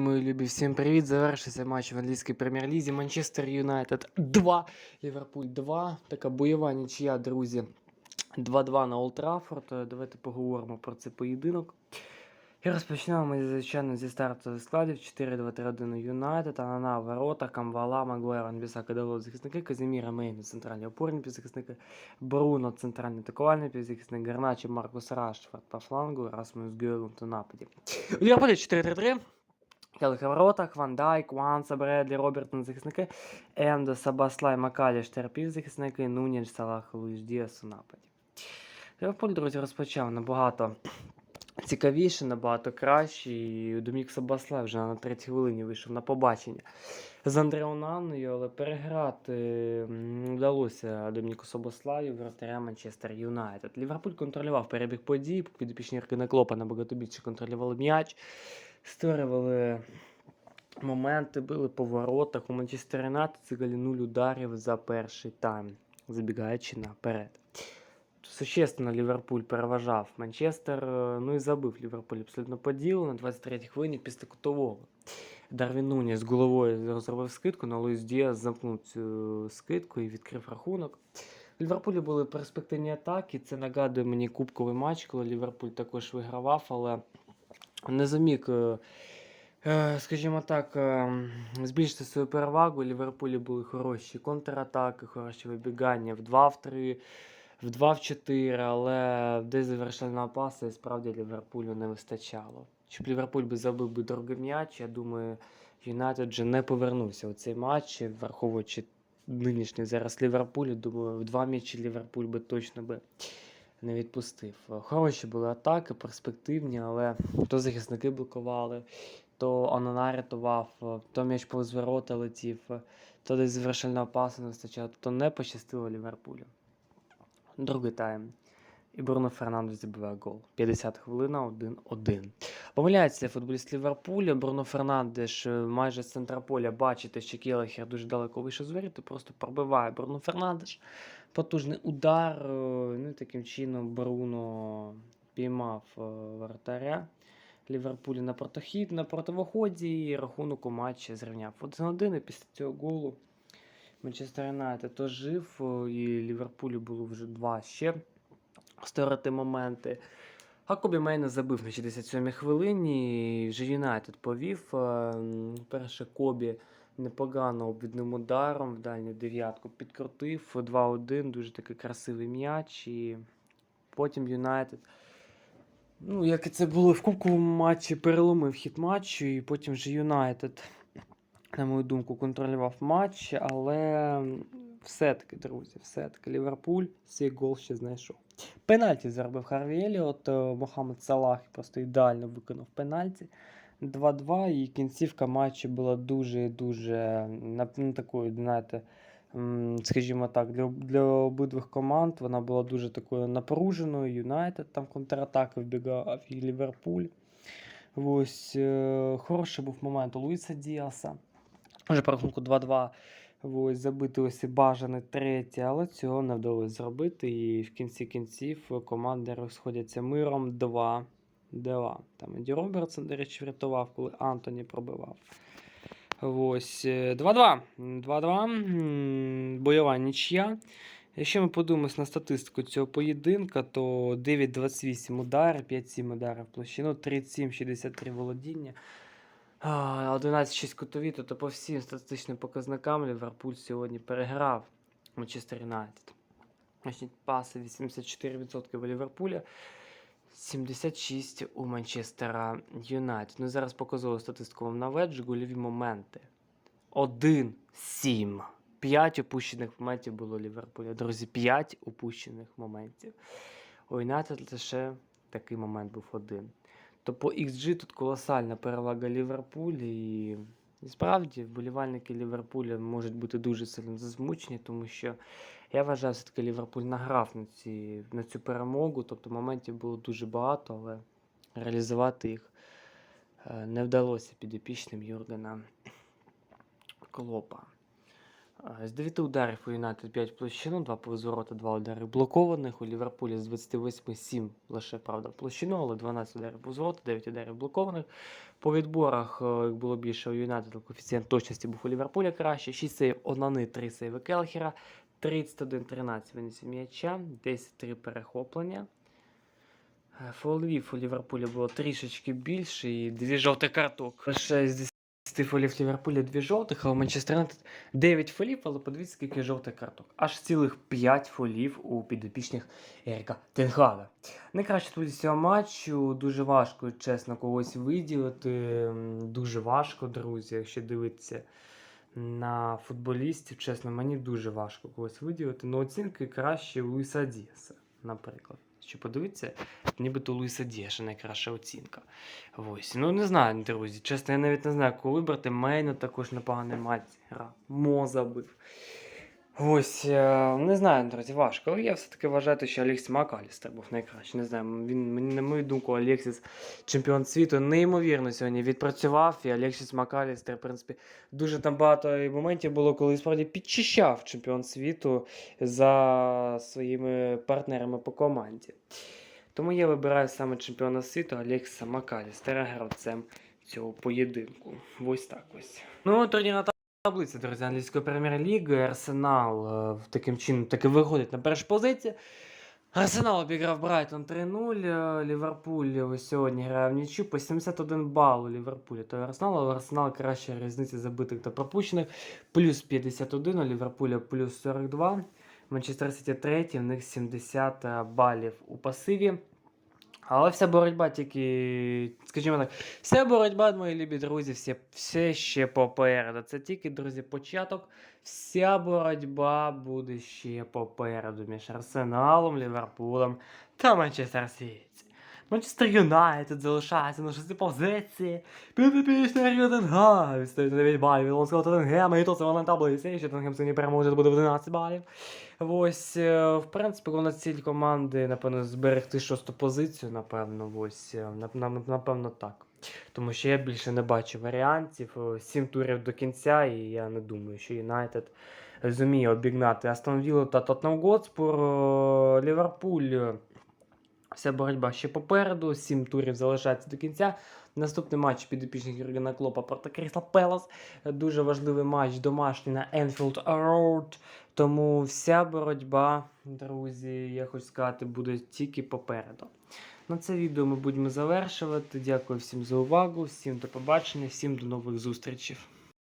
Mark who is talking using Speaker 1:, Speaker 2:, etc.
Speaker 1: Мої любі, всім привіт! Завершився матч в англійській прем'єр-лізі. Манчестер Юнайтед 2, Ліверпуль 2. Така бойова нічия, друзі. 2-2 на Олд Траффорд. Е, Давайте поговоримо про цей поєдинок. І розпочнемо ми, звичайно, зі стартових складів 4-2-3-1 Юнайтед, Анана, Ворота, Камвала, Магуайр, Анбісака, Дало, захисники, Казіміра, Мейн, центральні опорні півзахисники, Бруно, центральний атакувальний півзахисник, Гарначі, Маркус Раштфорд по флангу, Расмус Гюланд у нападі. У Ліверпулі 4-3-3. Воротах, Ван Дайк, Ванса, Бредлі, Робертон захисники, Ендо, Сабаслай, Макаліштер півзахисники, Нуніч, Салах, Луїш Діас у нападі. Ліверпуль, друзі, розпочав набагато цікавіше, набагато краще. І Домік Сабаслай вже на третій хвилині вийшов на побачення з Андреонаною, але переграти вдалося Домініку Собослаю, вратаря Манчестер Юнайтед. Ліверпуль контролював перебіг подій, підопічні Аркина Клопа набагато більше контролювали м'яч, створювали моменти, били по воротах. У Манчестер Юнайтед взагалі нуль ударів за перший тайм, забігаючи наперед. Существенно Ліверпуль переважав Манчестер, е, ну і забив Ліверпуль абсолютно по ділу на 23-й хвилині після кутового. Дарвін Нуні з головою зробив скидку, але Луїс Діас замкнув цю скидку і відкрив рахунок. У Ліверпулі були перспективні атаки. Це нагадує мені кубковий матч, коли Ліверпуль також вигравав, але не зумів, е, е, скажімо так, е, збільшити свою перевагу. У Ліверпулі були хороші контратаки, хороші вибігання в 2 в 3 в 2 в 4, але десь завершального пасу і справді Ліверпулю не вистачало. Щоб Ліверпуль би забив би другий м'яч, я думаю, Юнайтед вже не повернувся у цей матч, враховуючи нинішній зараз Ліверпуль, думаю, в два м'ячі Ліверпуль би точно би не відпустив. Хороші були атаки, перспективні, але то захисники блокували, то Анана рятував, то м'яч повз ворота летів, то десь завершального пасу не вистачало, то не пощастило Ліверпулю. Другий тайм. І Бруно Фернандес забиває гол. 50 хвилина, 1-1. Помиляється футболіст Ліверпуля. Бруно Фернандеш е, майже з центра поля. Бачите, що Келехер дуже далеко вийшов з воріт просто пробиває Бруно Фернандеш. Потужний удар. е, Ну таким чином Бруно піймав е, вратаря. Ліверпулі на протохід, на противоході і рахунок у матчі зрівняв 1-1 і після цього голу. Манчестер Юнайтед жив, і Ліверпулю було вже два ще створити моменти. А Кобі Мейна забив на 67-й хвилині. Вже Юнайтед повів. Е, Перше Кобі непогано обвідним ударом в дальню дев'ятку підкрутив. 2-1, дуже такий красивий м'яч. І потім Юнайтед. Ну, як і це було в кубковому матчі, переломив хід матчу, і потім вже Юнайтед на мою думку, контролював матч, але все-таки, друзі, все-таки Ліверпуль свій гол ще знайшов. Пенальті заробив Харві Еліот, е, Мохамед Салах просто ідеально виконав пенальті. 2-2, і кінцівка матчу була дуже-дуже ну, такою, знаєте, скажімо так, для, для обидвих команд вона була дуже такою напруженою. Юнайтед там контратаки вбігав і Ліверпуль. Ось е, хороший був момент у Луїса Діаса. Вже по рахунку 2-2 ось, забити ось і бажане третє, але цього не вдалося зробити. І в кінці кінців команди розходяться миром 2. 2. Там Еді Робертсон, до речі, врятував, коли Антоні пробивав. Ось е, 2-2. 2-2. Бойова нічия. Якщо ми подивимось на статистику цього поєдинка, то 9-28 ударів, 5-7 ударів площину, 37-63 володіння. А, 11-6 кутові, тобто по всім статистичним показникам Ліверпуль сьогодні переграв Манчестер Юнайтед. Значить, паси 84% у Ліверпуля, 76% у Манчестера Юнайтед. Ну зараз показую статистику вам наведжу. Гольові моменти. 1-7. 5 упущених моментів було у Ліверпуля. Друзі, 5 упущених моментів. У Юнайтед лише такий момент був один. То по XG тут колосальна перевага Ліверпуль. І, справді вболівальники Ліверпуля можуть бути дуже сильно засмучені, тому що я вважаю, все-таки Ліверпуль награв на, ці, на цю перемогу. Тобто моментів було дуже багато, але реалізувати їх е, не вдалося підопічним Юргена Клопа. З 9 ударів у Юнайтед 5 площину, 2 по взворота, 2 удари блокованих. У Ліверпулі з 28 7 лише правда площину, але 12 ударів по взворота, 9 ударів блокованих. По відборах, е, як було більше у Юнайтед, коефіцієнт точності був у Ліверпуля краще. 6 сейв Онани, 3 сейви Келхера, 31-13 винесів м'яча, 10-3 перехоплення. Е, Фолів у Ліверпулі було трішечки більше і дві жовтих карток. Лише з 10 фолів Ліверпуля дві жовтих, а у Манчестер Юнайтед 9 фолів, але подивіться, скільки жовтих карток. Аж цілих 5 фолів у підопічних Еріка Тенхага. Найкраще тут цього матчу дуже важко, чесно, когось виділити. Дуже важко, друзі, якщо дивитися на футболістів, чесно, мені дуже важко когось виділити. Ну, оцінки краще у Діаса, наприклад. Що подивитися, нібито Луїса Діаша найкраща оцінка. Ось. Ну не знаю, друзі. Чесно, я навіть не знаю, кого вибрати. Мейна також непоганий матч гра. Мо забив. Ось, е, не знаю, друзі, важко. Але я все-таки вважаю, що Алексіс Макалістер був найкращий. Не знаю, він, на мою думку, Алексіс чемпіон світу неймовірно сьогодні відпрацював. І Алексіс Макалістер, в принципі, дуже там багато моментів було, коли справді підчищав чемпіон світу за своїми партнерами по команді. Тому я вибираю саме чемпіона світу Алекса Макалістера гравцем цього поєдинку. Ось так ось. Ну, турнірна таблиця, друзі, англійської прем'єр-ліги. Арсенал е, таким чином таки виходить на першу позицію. Арсенал обіграв Брайтон 3-0. е, Ліверпуль ось сьогодні грає в нічю по 71 бал у Ліверпулі. То Арсенал, у Арсенал краща різниця забитих та пропущених. Плюс 51, у Ліверпуля плюс 42. Манчестер Сіті третій, в них 70 балів у пасиві. Але вся боротьба тільки, скажімо так, вся боротьба, мої любі друзі, все, все ще попереду. Це тільки, друзі, початок. Вся боротьба буде ще попереду між Арсеналом, Ліверпулем та Манчестер Сіті. Манчестер Юнайтед залишається на шостій позиції. Підопічний Рюденга. Відстоїть 9 балів. Він сказав Тоттенгема, і то це вона таблиці. Ще Тоттенгем сьогодні переможе, буде в 11 балів. Ось, е, в принципі, головна ціль команди, напевно, зберегти шосту позицію, напевно, ось, е, нап- нап- напевно, так. Тому що я більше не бачу варіантів. Е, Сім турів до кінця, і я не думаю, що Юнайтед зуміє обігнати Астон Віллу та Тоттенхем Готспур. Ліверпуль. Вся боротьба ще попереду, сім турів залишається до кінця. Наступний матч підопічних Юргена Клопа проти Крісла Пелас. Дуже важливий матч домашній на Enfield Road. Тому вся боротьба, друзі, я хочу сказати, буде тільки попереду. На це відео ми будемо завершувати. Дякую всім за увагу, всім до побачення, всім до нових зустрічей.